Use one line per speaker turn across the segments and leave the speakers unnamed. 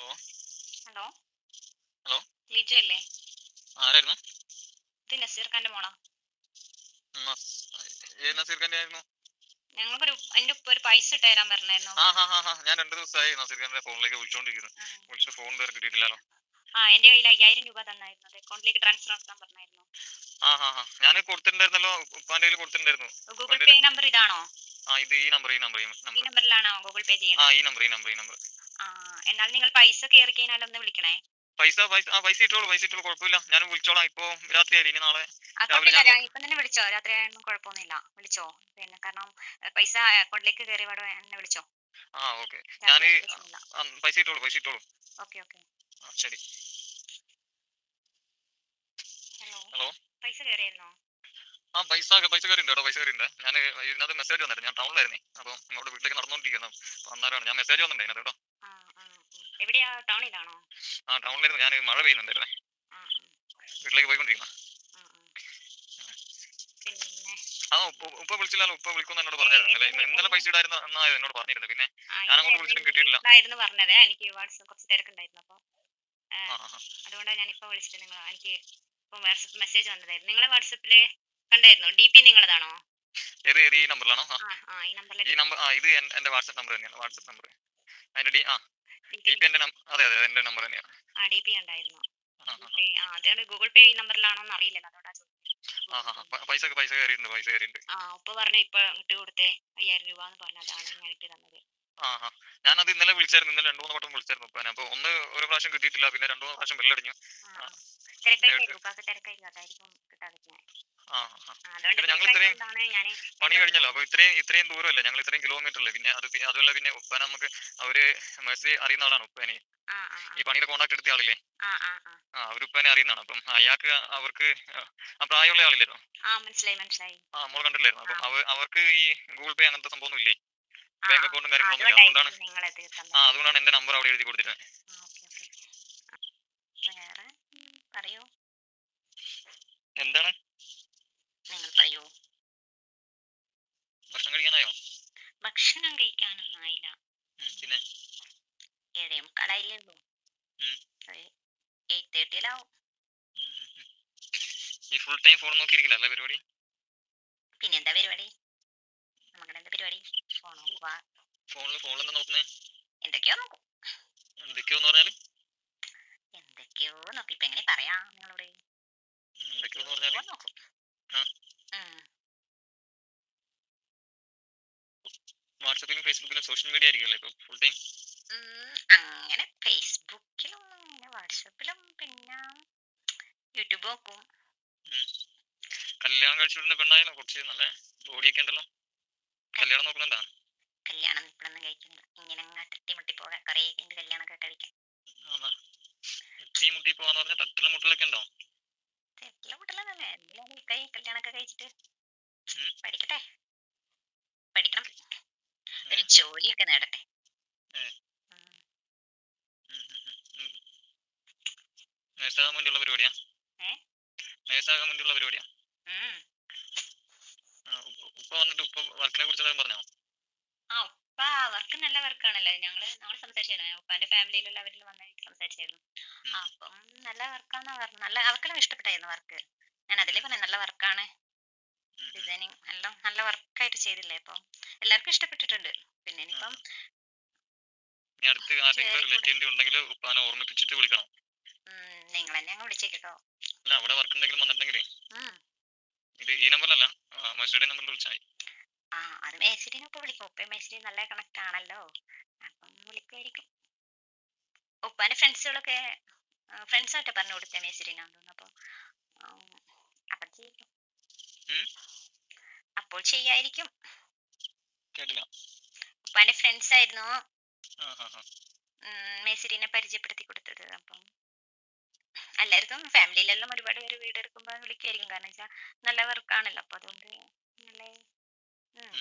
Hello?
Hello?
Hello?
Liju അല്ലേ
ആരായിരുന്നു?
ഇത് നസീർ ഖാന്റെ മോളാ.
ഏത് നസീർ ഖാന്റെ ആയിരുന്നു?
ഞങ്ങൾക്കൊരു എന്റെ ഉപ്പ ഒരു പൈസ ഇട്ട് തരാൻ പറഞ്ഞായിരുന്നു.
ആ ഹാ ഹാ ഹാ ഞാൻ രണ്ടു ദിവസമായി നസീർ ഖാന്റെ ഫോണിലേക്ക് വിളിച്ചോണ്ടിരിക്കുന്നു. വിളിച്ചിട്ട് ഫോൺ വേറെ കിട്ടിയിട്ടില്ലല്ലോ.
ആ എന്റെ കയ്യിൽ അയ്യായിരം രൂപ തന്നായിരുന്നു. അത് അക്കൗണ്ടിലേക്ക് ട്രാൻസ്ഫർ ആക്കാൻ പറഞ്ഞായിരുന്നു.
ആ ഹാ ഹാ ഞാൻ കൊടുത്തിട്ടുണ്ടായിരുന്നല്ലോ ഉപ്പാന്റെ കയ്യിൽ കൊടുത്തിട്ടുണ്ടായിരുന്നു.
ഗൂഗിൾ പേ നമ്പർ ഇതാണോ?
ആ ഇത് ഈ നമ്പർ ഈ നമ്പർ ഈ
നമ്പറിലാണോ ഗൂഗിൾ പേ
ചെയ്യുന്നത്
ആ
ഈ നമ്പർ ഈ നമ്പർ ഈ നമ്പർ.
ആ എന്നാൽ നിങ്ങൾ പൈസ കയറി കഴിഞ്ഞാൽ ഒന്ന് വിളിക്കണേ.
പൈസ പൈസ ആ പൈസ ഇട്ടോളൂ പൈസ ഇട്ടോളൂ കുഴപ്പമില്ല. ഞാൻ വിളിച്ചോളാം. ഇപ്പോ രാത്രിയായി ഇനി നാളെ ഇപ്പൊ
കുഴപ്പമില്ല തന്നെ വിളിച്ചോ? രാത്രി ആയാലും കുഴപ്പമൊന്നുമില്ല. വിളിച്ചോ? പിന്നെ കാരണം പൈസ അക്കൗണ്ടിലേക്ക് കയറി പാടോ എന്നെ വിളിച്ചോ?
ആ ഓക്കെ. ഞാൻ പൈസ ഇട്ടോളൂ പൈസ ഇട്ടോളൂ.
Okay okay.
ശരി.
ഹലോ? പൈസ കയറിയായിരുന്നോ
ആ പൈസ പൈസ കയറിണ്ട് കേട്ടോ പൈസ കയറിണ്ട് ഞാൻ ഇതിനകത്ത് മെസ്സേജ് വന്നിട്ട് ഞാൻ ടൗണിലായിരുന്നേ അപ്പോൾ ഇങ്ങോട്ട് വീട്ടിലേക്ക് നടന്നോണ്ടിരിക്കുന്നു. അന്നേരമാണ് ഞാൻ മെസ്സേജ് വന്നിട്ടുണ്ട് അതിനകത്ത് കേട്ടോ.
എവിടെയാ? ടൗണിലാണോ
ആ ടൗണിലായിരുന്നു ഞാൻ മഴ പെയ്യുന്നുണ്ടായിരുന്നേ. വീട്ടിലേക്ക് പോയിക്കൊണ്ടിരിക്കുന്ന.
ആ,
ഉപ്പ വിളിച്ചില്ലല്ലോ ഉപ്പ വിളിക്കുമെന്ന് എന്നോട് പറഞ്ഞായിരുന്നു. അല്ലേ ഇന്ന് ഇന്നലെ പൈസ ഇടായിരുന്നു എന്നാ എന്നോട് പറഞ്ഞിരുന്നത് പിന്നെ ഞാൻ അങ്ങോട്ട് വിളിച്ചിട്ടും കിട്ടിയിട്ടില്ല.
പറഞ്ഞത്. എനിക്ക് വാട്സപ്പ് കുറച്ച് തിരക്കുണ്ടായിരുന്നു അപ്പോൾ അതുകൊണ്ടാണ് ഞാൻ ഞാനിപ്പോൾ വിളിച്ചിട്ട് നിങ്ങൾ എനിക്ക് ഇപ്പോൾ വാട്സപ്പ് മെസ്സേജ് വന്നതായിരുന്നു. നിങ്ങളെ വാട്സപ്പിൽ കണ്ടായിരുന്നു? ഡി പി നിങ്ങളതാണോ?
ഈ നമ്പറിലാണോ
ഈ
നമ്പർ ആ ഇത് എന്റെ വാട്സപ്പ് നമ്പർ തന്നെയാണ്. വാട്സപ്പ് നമ്പർ അതിന്റെ ഡി ആ.
ഡി
ഡി
പി
പി എന്റെ നമ്പർ അതെ അതെ എന്റെ നമ്പർ തന്നെയാണ്
ആ ഡി പി ഉണ്ടായിരുന്നു?
ആ ആ,
പേ ആ അതാണ് ഗൂഗിൾ പേ ഈ നമ്പറിലാണോ എന്ന് അറിയില്ലല്ലോ അതുകൊണ്ടാണ്
ആ ആ ആ
ചോദിച്ചത്
പ- പൈസ പൈസ കയറിയിട്ടുണ്ട് പൈസ കയറിയിട്ടുണ്ട്
ആ ഉപ്പ പറഞ്ഞു ഇപ്പൊ ഇട്ട് കൊടുത്തേ അയ്യായിരം രൂപ എന്ന് പറഞ്ഞു അതാണ് ഞാൻ ഇട്ട് തന്നത്.
ആ ആ. ഞാനത് ഇന്നലെ വിളിച്ചായിരുന്നു ഇന്നലെ രണ്ടു മൂന്ന് വട്ടം വിളിച്ചായിരുന്നു ഉപ്പാനെ അപ്പോൾ ഒന്ന് ഒരു പ്രാവശ്യം കിട്ടിയിട്ടില്ല പിന്നെ രണ്ടു മൂന്ന് പ്രാവശ്യം ബെല്ലടിഞ്ഞു.
തിരക്കായിരിക്കും
ഞങ്ങൾ ഇത്രയും പണി കഴിഞ്ഞല്ലോ. അപ്പൊ ഇത്രയും ഇത്രയും ദൂരമല്ലേ? ഞങ്ങൾ ഇത്രയും കിലോമീറ്റർ അല്ലേ? പിന്നെ അത് അതുമല്ല പിന്നെ ഉപ്പാനെ നമുക്ക് അവർ മേഴ്സി അറിയുന്ന ആളാണ് ഉപ്പാനെ. ഈ പണിയുടെ കോണ്ടാക്ട് എടുത്ത ആളില്ലേ?
ആ
അവർ ഉപ്പാനെ അറിയുന്നതാണ്. അപ്പം അയാൾക്ക് അവർക്ക് ആ പ്രായമുള്ള ആളില്ലല്ലോ?
ആ
നമ്മൾ കണ്ടില്ലായിരുന്നു അപ്പം അവർക്ക് ഈ ഗൂഗിൾ പേ അങ്ങനത്തെ സംഭവം ഇല്ലേ ബാങ്ക്. അക്കൗണ്ടും കാര്യങ്ങളൊന്നും ഇല്ല. അതുകൊണ്ടാണ് ആ അതുകൊണ്ടാണ് എന്റെ നമ്പർ അവിടെ എഴുതി കൊടുത്തിരുന്നത് എന്താണ്
നിങ്ങൾ പറയൂ
ഭക്ഷണം കഴിക്കാനായോ
ഭക്ഷണം കഴിക്കാനൊന്നും ആയില്ല
ഉം, പിന്നെ
ഏഴേ മുക്കാലായില്ലേ ഉള്ളൂ
ഉം.
ഒരു എയ്റ്റ് തേർട്ടിയിലാവും
ഉം, ഉം, ഉം. ഈ ഫുൾ ടൈം ഫോൺ നോക്കിയിരിക്കില്ല. അല്ലേ പരിപാടി?
പിന്നെ എന്താ പരിപാടി? നമ്മുടെ എന്താ പരിപാടി? ഫോൺ നോക്കുക
ഫോണിൽ ഫോണിൽ എന്താ നോക്കുന്നേ?
എന്തൊക്കെയോ നോക്കും.
എന്തൊക്കെയോന്ന് പറഞ്ഞാൽ?
എന്തൊക്കെയോ നോക്കി. ഇപ്പൊ എങ്ങനെ പറയാ നിങ്ങളോട്?
പറഞ്ഞാൽ?
എന്തൊക്കെയോ നോക്കും.
ആ.
ഉം.
വാട്സപ്പിലും ഫേസ്ബുക്കിലും സോഷ്യൽ മീഡിയ ആയിരിക്കുമല്ലേ ഇപ്പൊ ഫുൾ ടൈം
അങ്ങനെ ഫേസ്ബുക്കിലും വാട്സപ്പിലും പിന്നെ യൂട്യൂബ് നോക്കും.
കല്യാണം കഴിച്ചുവിടുന്ന പെണ്ണായാലും കുറച്ച് നല്ല ബോഡിയൊക്കെ ഉണ്ടല്ലോ. കല്യാണം നോക്കുന്നുണ്ടാ?
കല്യാണം ഇപ്പഴൊന്നും കഴിക്കുന്നില്ല ഇങ്ങനെ അങ്ങ് തട്ടിമുട്ടി പോകാൻ കുറേ ഉണ്ട് കല്യാണമൊക്കെ കഴിക്കാൻ.
ആണോ? എത്തി മുട്ടി പോവാന്ന് പറഞ്ഞാൽ തട്ടിലും മുട്ടിലൊക്കെ ഉണ്ടോ?
തെറ്റില്ല മുട്ടില്ലെന്നല്ലേ എന്തെങ്കിലും കൈ കല്യാണമൊക്കെ കഴിച്ചിട്ട് പഠിക്കട്ടെ. പഠിക്കണം. ഒരു ജോലിയൊക്കെ നേടട്ടെ.
നേഴ്സാകാൻ വേണ്ടിയുള്ള പരിപാടിയാ? നേഴ്സാകാൻ വേണ്ടിയുള്ള പരിപാടിയാ? ഉപ്പ- വന്നിട്ട് ഉപ്പ വർക്കിനെ കുറിച്ച് പറഞ്ഞോ?
ആ ഉപ്പ വർക്ക് നല്ല വർക്കാണല്ലോ ഞങ്ങൾ ഞങ്ങൾ സംസാരിച്ചായിരുന്നു. ഉപ്പാന്റെ ഫാമിലിയിലുള്ള അവരിൽ വന്നായിട്ട് സംസാരിച്ചായിരുന്നു. അപ്പം നല്ല വർക്കാന്നാ പറഞ്ഞു നല്ല അവർക്കെല്ലാം ഇഷ്ടപ്പെട്ടായിരുന്നു വർക്ക് ഞാൻ അതിലേ പറഞ്ഞു നല്ല വർക്കാണ്. ഡിസൈനിങ് എല്ലാം നല്ല വർക്കായിട്ട് ചെയ്തില്ലേ അപ്പം. എല്ലാവർക്കും ഇഷ്ടപ്പെട്ടിട്ടുണ്ട്. പിന്നെ ഇനിയിപ്പം നിങ്ങൾ വിളിച്ചേട്ടോ
അല്ല അവിടെ വർക്ക് ഉണ്ടെങ്കിലും വന്നിട്ടുണ്ടെങ്കിലേ. ഇത് ഈ നമ്പറിലല്ല മസ്റ്റേഡ് നമ്പറിൽ വിളിച്ചാൽ മതി.
ആ അത് മേശരിനെ ഉപ്പ വിളിക്കും. ഉപ്പ മേശരി നല്ല കണക്ട് ആണല്ലോ. അപ്പം വിളിക്കുമായിരിക്കും ഉപ്പാന്റെ ഫ്രണ്ട്സുകളൊക്കെ ഫ്രണ്ട്സ് ആയിട്ട് പറഞ്ഞു കൊടുത്ത മേശരിനാന്ന് തോന്നുന്നു. അപ്പം അപ്പം ചെയ്യും.
ഉം?
അപ്പോൾ ചെയ്യായിരിക്കും.
കേട്ടില്ല.
ഉപ്പാന്റെ ഫ്രണ്ട്സ് ആയിരുന്നു മേശരിനെ പരിചയപ്പെടുത്തി കൊടുത്തത്. അപ്പം എല്ലാവർക്കും ഫാമിലിയിലെല്ലാം ഒരുപാട് പേര് വീടെടുക്കുമ്പോൾ വിളിക്കുമായിരിക്കും കാരണം വെച്ചാൽ നല്ല വർക്കാണല്ലോ അപ്പൊ അതുകൊണ്ട് നല്ല.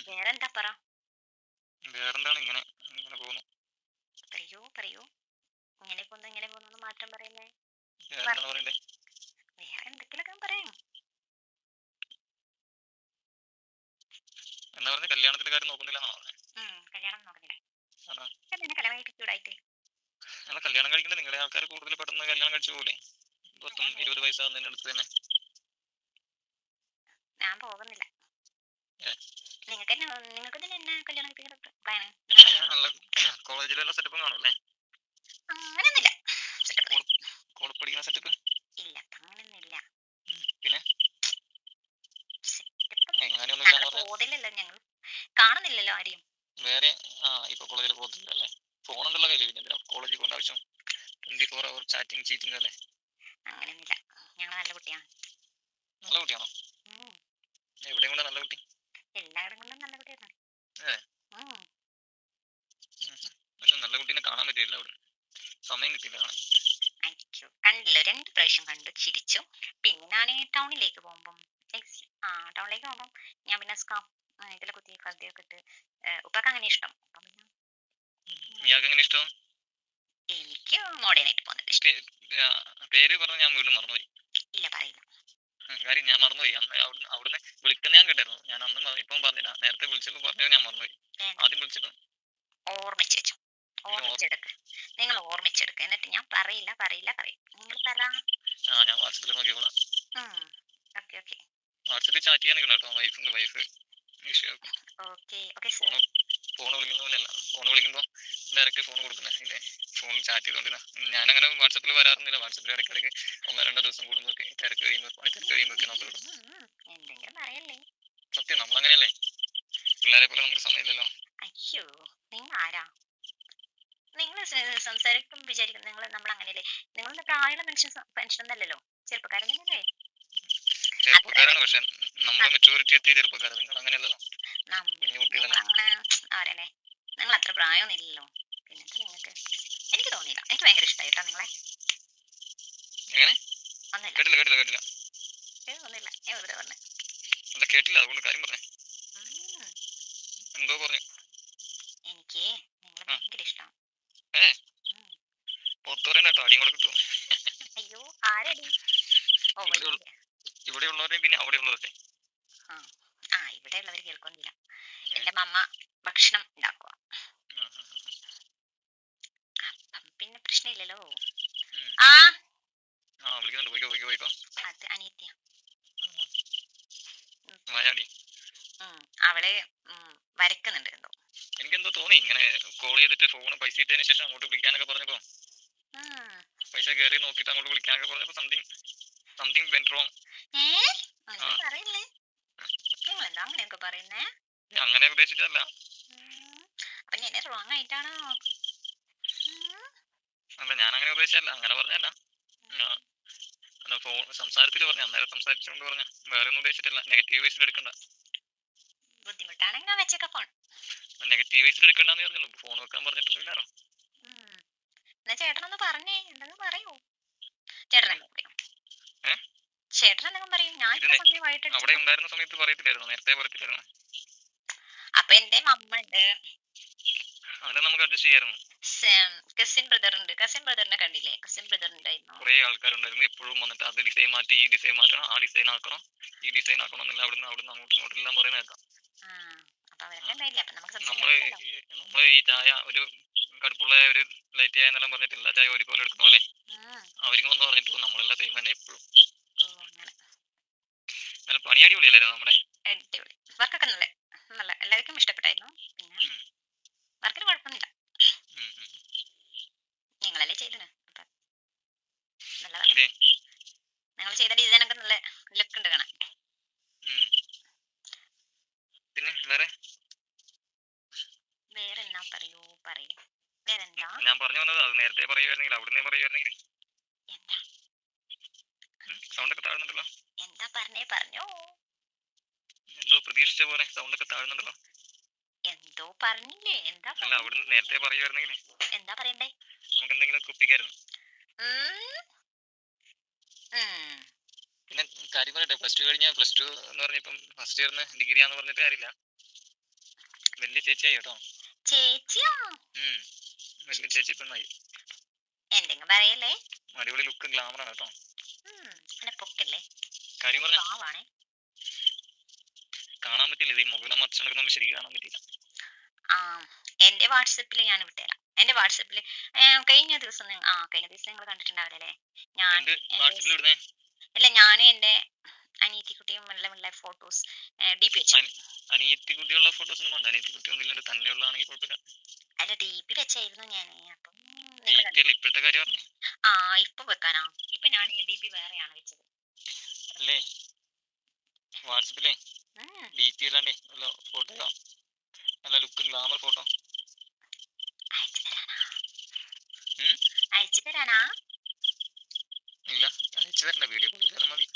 വേറെന്താ പറ?
വേറെന്താണ്? ഇങ്ങനെ ഇങ്ങനെ പോകുന്നു.
പറയൂ പറയൂ. ഇങ്ങനെ പോകുന്നു ഇങ്ങനെ പോന്നു മാത്രം പറയുന്നേ. വേറെ എന്തെങ്കിലുമൊക്കെ പറയാം.
എന്താ പറഞ്ഞ? കല്യാണത്തിന്റെ കാര്യം നോക്കുന്നില്ല
കല്യാണം നോക്കുന്നില്ല. കല്യാണം കല്യാണം
കഴിക്കണ്ട. നിങ്ങളെ ആൾക്കാർ കൂടുതൽ പെട്ടെന്ന് കല്യാണം കഴിച്ചു പോലെ പത്തും ഇരുപത് വയസ്സാകുന്നതിന് അടുത്ത് തന്നെ.
ഞാൻ പോകുന്നില്ല. നിങ്ങൾക്ക് നിങ്ങൾക്ക് തന്നെ എന്നെ കല്യാണം കഴിപ്പിക്കുന്ന പ്ലാൻ
നല്ല കോളേജിലെല്ലാം സെറ്റപ്പും കാണും അല്ലേ
അങ്ങനെയൊന്നുമില്ല സെറ്റപ്പ്
കോളേജ് പഠിക്കുന്ന സെറ്റപ്പ്
ഇല്ല അങ്ങനെയൊന്നുമില്ല
പിന്നെ?
ഞങ്ങൾ പോകുന്നില്ലല്ലോ ഞങ്ങൾ കാണുന്നില്ലല്ലോ ആരെയും.
വേറെ ആ ഇപ്പൊ കോളേജിൽ ഫോൺ ഉണ്ടല്ലോ കയ്യിൽ പിന്നെ കോളേജിൽ പോകേണ്ട ആവശ്യം. Twenty four hour chatting cheating അല്ലേ?
നല്ല കുട്ടിയാണ്.
നല്ല കുട്ടിയാണോ. എവിടെയും കൂടെ നല്ല കുട്ടി?
എല്ലായിടം കൊണ്ടും നല്ല കുട്ടിയാണ്.
പക്ഷെ നല്ല കുട്ടീനെ കാണാൻ പറ്റിയില്ല അവിടെ. സമയം കിട്ടിയില്ല കാണാൻ.
കണ്ടില്ല? രണ്ട് പ്രാവശ്യം കണ്ടു ചിരിച്ചു. പിന്നെ ഞാൻ ടൗണിലേക്ക് പോകുമ്പം. ആ ടൗണിലേക്ക് പോകുമ്പം ഞാൻ പിന്നെ സ്കാഫ് ഇതിലെ കുത്തി ഫർദിയൊക്കെ ഇട്ട് ഉപ്പക്ക് അങ്ങനെ ഇഷ്ടം. എനിക്ക് മോഡേൺ ആയിട്ട് പോകുന്നത്
പേര് പറഞ്ഞ ഞാൻ വീണ്ടും മറന്നുപോയി.
ഇല്ല
പറയുന്നു. കാര്യം ഞാൻ മറന്നുപോയി. അന്ന് അവിടുന്ന് അവിടുന്ന് വിളിക്കുന്ന ഞാൻ കേട്ടായിരുന്നു. ഞാൻ അന്ന് ഇപ്പം പറഞ്ഞില്ല. നേരത്തെ വിളിച്ചപ്പോൾ പറഞ്ഞത് ഞാൻ മറന്നുപോയി. ആദ്യം വിളിച്ചത്
ഓർമ്മിച്ചു വെച്ചു. ഓർമ്മിച്ചെടുക്ക്. നിങ്ങൾ ഓർമ്മിച്ചെടുക്ക്. എന്നിട്ട് ഞാൻ പറയില്ല പറയില്ല പറയും. നിങ്ങൾ പറ.
ആ ഞാൻ വാട്സപ്പിൽ നോക്കിക്കോളാം.
Okay okay.
വാട്സപ്പിൽ ചാറ്റ് ചെയ്യാൻ കേട്ടോ വൈഫുണ്ട് wife.
Okay okay
phone phone വിളിക്കുന്ന പോലെയല്ല ഫോൺ വിളിക്കുമ്പോൾ ഡയറക്റ്റ് ഫോൺ കൊടുക്കുന്നേ ഇല്ലേ? ഫോണിൽ ചാറ്റ് ഞാൻ ഞാനങ്ങനെ വാട്സപ്പിൽ വരാറൊന്നുമില്ല. വാട്സപ്പിൽ ഇടയ്ക്കിടയ്ക്ക് ഒന്നോ രണ്ടോ ദിവസം കൂടുമ്പോൾ തിരക്ക് കഴിയുമ്പോൾ പണി തിരക്ക് കഴിയുമ്പോൾ നോക്കുള്ളൂ സത്യം നമ്മളങ്ങനെയല്ലേ? പിള്ളേരെ പോലെ നമുക്ക് സമയമില്ലല്ലോ.
അയ്യോ നിങ്ങൾ ആരാ നിങ്ങൾ സംസാരിക്കും വിചാരിക്കും നിങ്ങൾ നമ്മൾ അങ്ങനെയല്ലേ നിങ്ങൾ പ്രായമുള്ള മനുഷ്യൻ മനുഷ്യനൊന്നല്ലല്ലോ. ചെറുപ്പക്കാരൻ തന്നെയല്ലേ
ചെറുപ്പക്കാരാണ് പക്ഷെ നമ്മൾ മെച്ചൂരിറ്റി എത്തിയ ചെറുപ്പക്കാരൻ നിങ്ങൾ അങ്ങനെയല്ലല്ലോ കുഞ്ഞു
ആരല്ലേ നിങ്ങൾ അത്ര പ്രായമൊന്നും ഇല്ലല്ലോ പിന്നെന്താ നിങ്ങൾക്ക്? എനിക്ക് തോന്നിയില്ല. എനിക്ക് ഭയങ്കര ഇഷ്ടമായി കേട്ടോ നിങ്ങളെ.
കേട്ടില്ല കേട്ടില്ല
ഒന്നുമില്ല ഞാൻ വെറുതെ പറഞ്ഞു.
അല്ല കേട്ടില്ല അതുകൊണ്ട് കാര്യം പറഞ്ഞേ.
ഉം.
എന്തോ പറഞ്ഞു.
എനിക്ക് നിങ്ങളെ
ആ.
ഭയങ്കര ഇഷ്ടമാണ്
ഏ? പുറത്തു പറയണ്ട കേട്ടോ അടിയും കൂടെ കിട്ടും.
അയ്യോ ആരടി? ഓ
ഇവിടെ ഉള്ള- ഇവിടെ ഉള്ളവരെയും പിന്നെ അവിടെ ഉള്ളവരെ
ആ. ഇവിടെ ഉള്ളവർ കേൾക്കൊന്നില്ല എന്റെ മമ്മ ഭക്ഷണം ഉണ്ടാക്കുക അപ്പം പിന്നെ പ്രശ്നമില്ലല്ലോ ആ
ആ വിളിക്കുന്നുണ്ട് പോയിക്കോ പോയിക്കോ പോയിക്കോ
അത് അനിയത്തിയ
വായാടി
അവളെ വരക്കുന്നുണ്ട് എന്തോ.
എനിക്കെന്തോ തോന്നി. ഇങ്ങനെ കോൾ ചെയ്തിട്ട് ഫോൺ പൈസ ഇട്ടതിന് ശേഷം അങ്ങോട്ട് വിളിക്കാനൊക്കെ പറഞ്ഞപ്പോ. പൈസ കയറി നോക്കിട്ട് അങ്ങോട്ട് വിളിക്കാനൊക്കെ പറഞ്ഞപ്പോ സംതിങ് സംതിങ് വെന്റ് റോങ് അങ്ങനെ ഉദ്ദേശിച്ചതല്ല. അല്ല ഞാൻ അങ്ങനെ ഉദ്ദേശിച്ചല്ല അങ്ങനെ പറഞ്ഞല്ല ഫോൺ സംസാരത്തിൽ പറഞ്ഞു അന്നേരം സംസാരിച്ചുകൊണ്ട് പറഞ്ഞു. വേറെ ഒന്നും ഉദ്ദേശിച്ചിട്ടില്ല നെഗറ്റീവ് വൈസിൽ എടുക്കണ്ട.
ബുദ്ധിമുട്ടാണെങ്കിൽ വെച്ചേക്ക ഫോൺ
നെഗറ്റീവ് വൈസിൽ എടുക്കണ്ടെന്ന് പറഞ്ഞല്ലോ? ഫോൺ വെക്കാൻ പറഞ്ഞിട്ടില്ലാരോ
ഉം. എന്നാ ചേട്ടനൊന്ന് പറഞ്ഞേ. എന്തെന്ന് പറയൂ? പറയൂ ചേട്ടൻ എന്തെങ്കിലും പറയും? ഞാൻ
അവിടെ ഉണ്ടായിരുന്ന സമയത്ത് പറയത്തില്ലായിരുന്നു? നേരത്തെ പറയത്തില്ലായിരുന്നു?
അപ്പൊ എന്റെ മമ്മ ഉണ്ട്.
അവിടെ നമുക്ക് അഡ്ജസ്റ്റ് ചെയ്യായിരുന്നു
കസിൻ ബ്രദർ ഉണ്ട്. കസിൻ ബ്രദറിനെ കണ്ടില്ലേ? കസിൻ ബ്രദർ ഉണ്ടായിരുന്നു?
കുറെ ആൾക്കാരുണ്ടായിരുന്നു. എപ്പോഴും വന്നിട്ട് അത് ഡിസൈൻ മാറ്റി ഈ ഡിസൈൻ മാറ്റണം ആ ഡിസൈൻ ആക്കണം ഈ ഡിസൈൻ ആക്കണം എന്നല്ല അവിടുന്ന് അവിടുന്ന് അങ്ങോട്ടും ഇങ്ങോട്ടും എല്ലാം പറയുന്ന കേൾക്കാം.
നമ്മൾ
നമ്മൾ ഈ ചായ ഒരു കടുപ്പുള്ള ഒരു ലൈറ്റ് ചായ എന്നെല്ലാം പറഞ്ഞിട്ട് എല്ലാ ചായ ഒരു പോലെ എടുക്കുന്ന പോലെ. അവർക്ക് വന്ന് പറഞ്ഞിട്ട് നമ്മളെല്ലാം സെയിം തന്നെ എപ്പോഴും. നല്ല പണി അടിപൊളിയല്ലായിരുന്നു നമ്മുടെ?
അടിപൊളി. വർക്കൊക്കെ നല്ല നല്ല എല്ലാവർക്കും ഇഷ്ടപ്പെട്ടായിരുന്നു. പിന്നെ
ഉം.
വർക്കിന് കുഴപ്പമൊന്നുമില്ല
ഉം, ഉം.
നിങ്ങളല്ലേ ചെയ്തത് അപ്പൊ നല്ല
ഇതേ
നിങ്ങൾ ചെയ്ത ഡിസൈൻ ഒക്കെ നല്ല ലുക്ക് ഉണ്ട് കാണാൻ
ഉം. പിന്നെ വേറെ
വേറെ എന്നാ പറയൂ പറയൂ വേറെന്താ
ഞാൻ പറഞ്ഞു വന്നത് അത് നേരത്തെ പറയുമായിരുന്നെങ്കിൽ അവിടുന്ന് പറയുമായിരുന്നെങ്കിൽ
എന്താ?
സൗണ്ട് ഒക്കെ താഴ്ന്നുണ്ടല്ലോ
എന്താ പറഞ്ഞേ പറഞ്ഞു.
എന്തോ പ്രതീക്ഷിച്ച പോലെ സൗണ്ട് ഒക്കെ താഴ്ന്നുണ്ടല്ലോ
എന്തോ പറഞ്ഞില്ലേ? എന്താ
അല്ല? അവിടുന്ന് നേരത്തെ പറയുമായിരുന്നെങ്കിൽ
എന്താ പറയണ്ടേ?
നമുക്ക് എന്തെങ്കിലും കുപ്പിക്കായിരുന്നു. പിന്നെ കാര്യം പറയട്ടെ പ്ലസ് ടു കഴിഞ്ഞ പ്ലസ് ടു എന്ന് പറഞ്ഞിപ്പം ഫസ്റ്റ് ഇയറിന് ഡിഗ്രി ആന്ന് പറഞ്ഞിട്ട് കാര്യമില്ല. വലിയ ചേച്ചിയായി കേട്ടോ.
ചേച്ചിയോ.
വലിയ ചേച്ചി പെണ്ണായി
എന്തെങ്കിലും പറയല്ലേ?
അടിപൊളി ലുക്ക് ഗ്ലാമറാണ് കേട്ടോ.
ഉം. എന്നെ പൊക്കല്ലേ?
കാര്യം പറഞ്ഞ?
പാവാണേ.
കാണാൻ പറ്റില്ല ഇത് ഈ മുകളിലെ മറിച്ച് നടക്കുന്നതുകൊണ്ട് ശരിക്കും കാണാൻ പറ്റില്ല
ആ എന്റെ വാട്സപ്പിൽ ഞാൻ വിട്ടുതരാം എന്റെ വാട്സപ്പിൽ കഴിഞ്ഞ ദിവസം ആ കഴിഞ്ഞ ദിവസം നിങ്ങൾ കണ്ടിട്ടുണ്ടാവില്ലേ ഞാൻ അല്ല ഞാൻ എന്റെ അനിയത്തിക്കുട്ടിയും ഉള്ള ഉള്ള ഫോട്ടോസ് ഡി പി വെച്ചു.
അനിയത്തി കുട്ടിയുള്ള ഫോട്ടോസ് ഒന്നും അനിയത്തി കുട്ടി തന്നെയുള്ളതാണെങ്കിൽ കുഴപ്പമില്ല.
അല്ല ഡി പി വെച്ചായിരുന്നു ഞാൻ അപ്പം
ഇപ്പോഴത്തെ കാര്യം പറഞ്ഞു.
ആ ഇപ്പൊ വെക്കാനാ. ഇപ്പൊ ഞാൻ ഡി പി വേറെയാണ് വെച്ചത്.
അല്ലേ? വാട്സപ്പിലേ?
ഉം.
ഡി പി അല്ലാണ്ടേ ഉള്ള ഫോട്ടോ നല്ല ലുക്ക് ഗ്ലാമർ ഫോട്ടോ
അയച്ചു തരാനാ?
ഉം?
അയച്ചു തരാനാ?
ഇല്ല. അയച്ചു തരണ്ട. വീഡിയോ കോൾ ചെയ്താലും മതി.